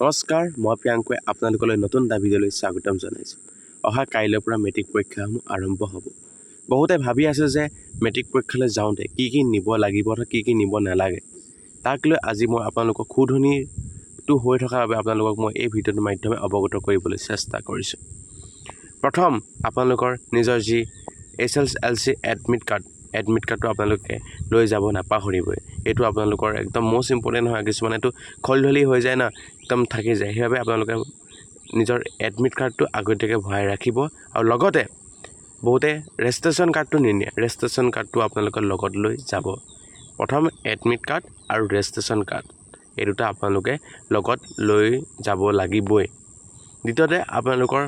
নমস্কাৰ মই প্ৰিয়াংকুৱে আপোনালোকলৈ নতুন ভিডিঅ'লৈ স্বাগতম জনাইছোঁ। অহা কাইলৈৰ পৰা মেট্ৰিক পৰীক্ষাসমূহ আৰম্ভ হ'ব। বহুতে ভাবি আছে যে মেট্ৰিক পৰীক্ষালৈ যাওঁতে কি কি নিব লাগিব কি কি নিব নালাগে। তাক লৈ আজি মই আপোনালোকক খুধনিটো হৈ থকাৰ বাবে আপোনালোকক মই এই ভিডিঅ'টোৰ মাধ্যমে অৱগত কৰিবলৈ চেষ্টা কৰিছোঁ। প্ৰথম আপোনালোকৰ নিজৰ যি H S L C admit card admit কাৰ্ডটো আপোনালোকে লৈ যাব নাপাহৰিবই এইটো আপোনালোকৰ একদম মষ্ট ইম্পৰ্টেণ্ট হয় কিছুমানেতো খলধলি হৈ যায় না, একদম থাকি যায়। সেইবাবে আপোনালোকে নিজৰ এডমিট কাৰ্ডটো আগতীয়াকৈ ভৰাই ৰাখিব আৰু লগতে বহুতে ৰেজিষ্ট্ৰেশ্যন কাৰ্ডটো নিনিয়ে। ৰেজিষ্ট্ৰেশ্যন কাৰ্ডটো আপোনালোকে লগত লৈ যাব। প্ৰথম এডমিট কাৰ্ড আৰু ৰেজিষ্ট্ৰেশ্যন কাৰ্ড এই দুটা আপোনালোকে লগত লৈ যাব লাগিবই। দ্বিতীয়তে আপোনালোকৰ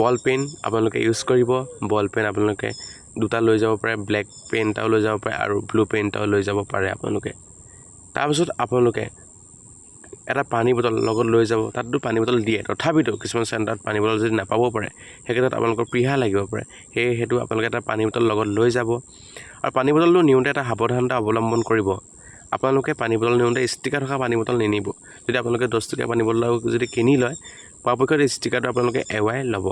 বল পেন আপোনালোকে ইউজ কৰিব। বল পেন আপোনালোকে দুটা লৈ যাব পাৰে ব্লেক পেন এটাও লৈ যাব পাৰে আৰু ব্লু পেন এটাও লৈ যাব পাৰে আপোনালোকে। তাৰপিছত আপোনালোকে এটা পানী বটল লগত লৈ যাব তাততো পানী বটল দিয়ে। তথাপিতো কিছুমান চেণ্টাৰত পানী বটল যদি নাপাব পাৰে সেই ক্ষেত্ৰত আপোনালোকৰ পিহা লাগিব পাৰে। সেয়ে সেইটো আপোনালোকে এটা পানী বটল লগত লৈ যাব। আৰু পানী বটলটো নিওঁতে এটা সাৱধানতা অৱলম্বন কৰিব। আপোনালোকে পানী বটল নিওঁতে ষ্টিকাৰ থকা পানী বটল নিনিব। যদি আপোনালোকে দহ টকীয়া পানী বটল যদি কিনি লয় পৰাপক্ষত ষ্টিকাৰটো আপোনালোকে এৱাই ল'ব।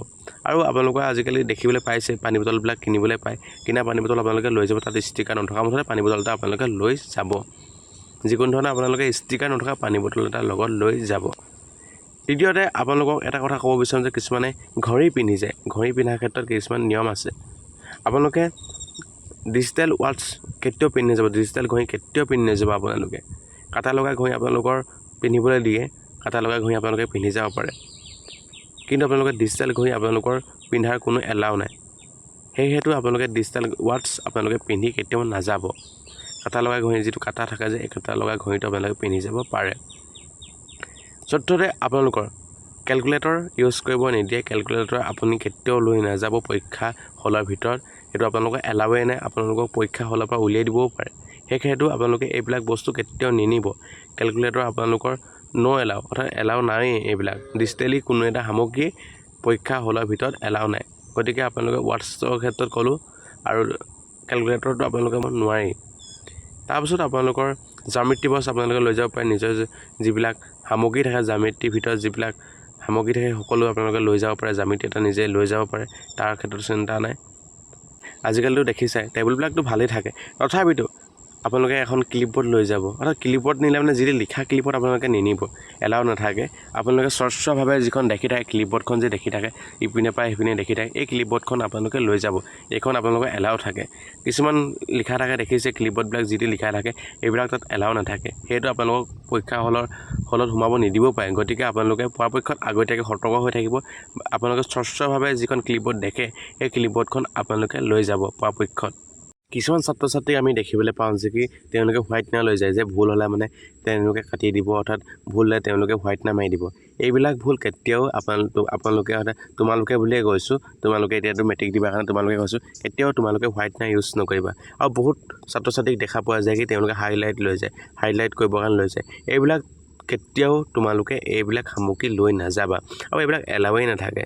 আৰু আপোনালোকে আজিকালি দেখিবলৈ পাইছে পানী বটলবিলাক কিনিবলৈ পায়। কিনা পানী বটল আপোনালোকে লৈ যাব তাত ষ্টিকাৰ নথকা মুঠতে পানী বটল এটা আপোনালোকে লৈ যাব। যিকোনো ধৰণৰ আপোনালোকে ষ্টিকাৰ নথকা পানী বটল এটা লগত লৈ যাব। তৃতীয়তে আপোনালোকক এটা কথা ক'ব বিচাৰোঁ যে কিছুমানে ঘড়ী পিন্ধি যায়। ঘড়ী পিন্ধাৰ ক্ষেত্ৰত কিছুমান নিয়ম আছে। আপোনালোকে ডিজিটেল ৱাটছ কেতিয়াও পিন্ধি নাযাব ডিজিটেল ঘড়ী কেতিয়াও পিন্ধি নাযাব আপোনালোকে। কাটা লগা ঘড়ী আপোনালোকৰ পিন্ধিবলৈ দিয়ে কাটা লগা ঘড়ী আপোনালোকে পিন্ধি যাব পাৰে। কিন্তু আপোনালোকে ডিজিটেল ঘড়ী আপোনালোকৰ পিন্ধাৰ কোনো এলাও নাই। সেয়েহেতু আপোনালোকে ডিজিটেল ৱাটছ আপোনালোকে পিন্ধি কেতিয়াও নাযাব। কাটা লগা ঘড়ী যিটো কাটা থাকে যে এই কাটা লগা ঘড়ীটো আপোনালোকে পিন্ধি যাব পাৰে। চতুৰ্থতে আপোনালোকৰ কেলকুলেটৰ ইউজ কৰিব নিদিয়ে। কেলকুলেটৰ আপুনি কেতিয়াও লৈ নাযাব পৰীক্ষা হলৰ ভিতৰত। সেইটো আপোনালোকৰ এলাউৱে নাই আপোনালোকক পৰীক্ষা হলৰ পৰা উলিয়াই দিবও পাৰে। সেইক্ষেত্ৰতো আপোনালোকে এইবিলাক বস্তু কেতিয়াও নিনিব। কেলকুলেটৰ আপোনালোকৰ ন' এলাউ অৰ্থাৎ এলাউ নায়েই এইবিলাক। ডিজিটেলি কোনো এটা সামগ্ৰী পৰীক্ষা হলৰ ভিতৰত এলাউ নাই। গতিকে আপোনালোকে ৱাটছৰ ক্ষেত্ৰত ক'লোঁ আৰু কেলকুলেটৰটো আপোনালোকে নোৱাৰি তাৰপিছত আপোনালোকৰ জ্যামিতি বক্স আপোনালোকে লৈ যাব পাৰে। নিজৰ যিবিলাক সামগ্ৰী থাকে জ্যামিতিৰ ভিতৰত যিবিলাক সামগ্ৰী থাকে সকলো আপোনালোকে লৈ যাব পাৰে। জ্যামিতি এটা নিজে লৈ যাব পাৰে। তাৰ ক্ষেত্ৰত চিন্তা নাই। আজিকালিতো দেখিছাই টেবুলবিলাকতো ভালেই থাকে। তথাপিতো আপোনালোকে এখন ক্লিপবৰ্ড লৈ যাব। অৰ্থাৎ ক্লিপবৰ্ড নিলে মানে যিটো লিখা ক্লিপবৰ্ড আপোনালোকে নিনিব। এলাও নাথাকে। আপোনালোকে স্বচ্ছভাৱে যিখন দেখি থাকে ক্লিপবৰ্ডখন যে দেখি থাকে, ইপিনে পৰা সিপিনে দেখি থাকে, এই ক্লিপবৰ্ডখন আপোনালোকে লৈ যাব। এইখন আপোনালোকৰ এলাও থাকে। কিছুমান লিখা থাকে, দেখিছে ক্লিপবৰ্ডবিলাক যিটি লিখা থাকে, এইবিলাক তাত এলাও নাথাকে। সেইটো আপোনালোকক পৰীক্ষা হলৰ, হলত সোমাব নিদিব পাৰে। গতিকে আপোনালোকে পৰাপক্ষত আগতীয়াকৈ সতৰ্ক হৈ থাকিব। আপোনালোকে স্বচ্ছভাৱে যিখন ক্লিপবৰ্ড দেখে, সেই ক্লিপবৰ্ডখন আপোনালোকে লৈ যাব পৰাপক্ষত। কিছুমান ছাত্ৰ ছাত্ৰীক আমি দেখিবলৈ পাওঁ যে কি তেওঁলোকে হোৱাইটনাৰ লৈ যায় যে ভুল হ'লে মানে তেওঁলোকে কাটি দিব অৰ্থাৎ ভুল হ'লে তেওঁলোকে হোৱাইটনাৰ মাৰি দিব। এইবিলাক ভুল কেতিয়াও আপোনালোক আপোনালোকে অৰ্থাৎ তোমালোকে বুলিয়ে কৈছোঁ তোমালোকে এতিয়াতো মেট্ৰিক দিবৰ কাৰণে তোমালোকে কৈছোঁ কেতিয়াও তোমালোকে হোৱাইটনাৰ ইউজ নকৰিবা। আৰু বহুত ছাত্ৰ ছাত্ৰীক দেখা পোৱা যায় কি তেওঁলোকে হাইলাইট লৈ যায় হাইলাইট কৰিবৰ কাৰণে লৈ যায়। এইবিলাক কেতিয়াও তোমালোকে এইবিলাক সামগ্ৰী লৈ নাযাবা। আৰু এইবিলাক এলাউৱেই নাথাকে।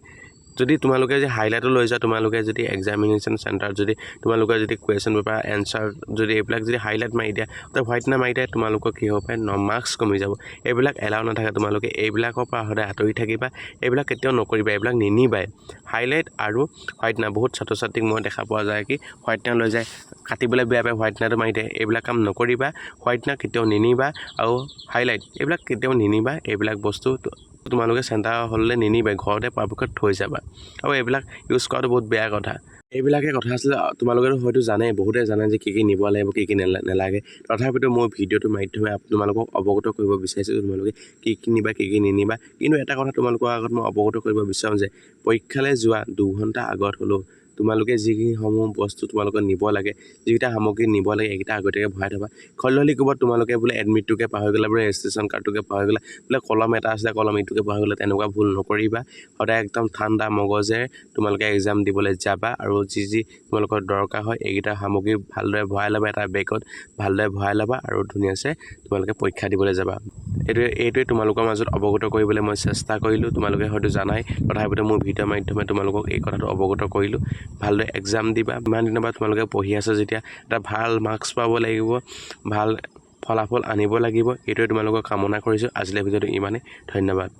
যদি তোমালোকে যদি হাইলাইটো লৈ যোৱা তোমালোকে যদি এক্সামিনেশ্যন চেণ্টাৰত যদি তোমালোকে যদি কুৱেশ্যন পেপাৰ এনচাৰ যদি এইবিলাক যদি হাইলাইট মাৰি দিয়া তো হোৱাইটনাৰ মাৰি দিয়ে, তোমালোকৰ কি হ'ব পাৰে ন মাৰ্কছ কমি যাব। এইবিলাক এলাউ নাথাকে, তোমালোকে এইবিলাকৰ পৰা সদায় আঁতৰি থাকিবা, এইবিলাক কেতিয়াও নকৰিবা, এইবিলাক নিনিবাই। হাইলাইট আৰু হোৱাইটনাৰ বহুত ছাত্ৰ ছাত্ৰীক মই দেখা পোৱা যায় কি হোৱাইটনাৰ লৈ যায়, কাটিবলৈ বেয়া পায় হোৱাইটনাৰটো মাৰি দিয়ে, এইবিলাক কাম নকৰিবা হোৱাইটনাৰ কেতিয়াও নিনিবা, আৰু হাইলাইট এইবিলাক কেতিয়াও নিনিবা, এইবিলাক বস্তু তোমালোকে চেণ্টাৰ হ'ললৈ নিনিবা ঘৰতে পৰাপক্ষত থৈ যাবা। আৰু এইবিলাক ইউজ কৰাটো বহুত বেয়া কথা। এইবিলাকে কথা আছিলে তোমালোকেতো হয়তো জানে বহুতে জানে যে কি কি নিব লাগিব কি কি নেলাগে। তথাপিতো মই ভিডিঅ'টোৰ মাধ্যমে তোমালোকক অৱগত কৰিব বিচাৰিছোঁ তোমালোকে কি কি নিবা কি কি নিনিবা। কিন্তু এটা কথা তোমালোকৰ আগত মই অৱগত কৰিব বিচাৰোঁ যে পৰীক্ষালৈ যোৱা দুঘণ্টা আগত হ'লেও তোমালোকে যিখিনিসমূহ বস্তু তোমালোকে নিব লাগে যিকেইটা সামগ্ৰী নিব লাগে এইকেইটা আগতীয়াকৈ ভৰাই থবা। খলদলি ক'ৰবাত তোমালোকে বোলে এডমিটটোকে পাহৰি গ'লা বোলে ৰেজিষ্ট্ৰেশ্যন কাৰ্ডটোকে পাহৰি গ'লা বোলে কলম এটা আছিলে কলম ইটোকে পাহৰি গ'লা তেনেকুৱা ভুল নকৰিবা। সদায় একদম ঠাণ্ডা মগজেৰে তোমালোকে এক্সাম দিবলৈ যাবা আৰু যি যি তোমালোকৰ দৰকাৰ হয় এইকেইটা সামগ্ৰী ভালদৰে ভৰাই ল'বা এটা বেগত ভালদৰে ভৰাই ল'বা আৰু ধুনীয়াছে তোমালোকে পৰীক্ষা দিবলৈ যাবা। এইটোৱে এইটোৱে তোমালোকৰ মাজত অৱগত কৰিবলৈ মই চেষ্টা কৰিলোঁ। তোমালোকে হয়তো জানাই, তথাপিতো মোৰ ভিডিঅ'ৰ মাধ্যমে তোমালোকক এই কথাটো অৱগত কৰিলোঁ। ভালদৰে এক্সাম দিবা। ইমান দিনৰ পৰা তোমালোকে পঢ়ি আছা যেতিয়া, এটা ভালো মাৰ্কছ পাব লাগিব, ভালো ফলাফল আনিব লাগিব। এইটোৱে তোমালোকক কামনা কৰিছোঁ। আজিলৈ ভিডিঅ'টো ইমানেই। ধন্যবাদ।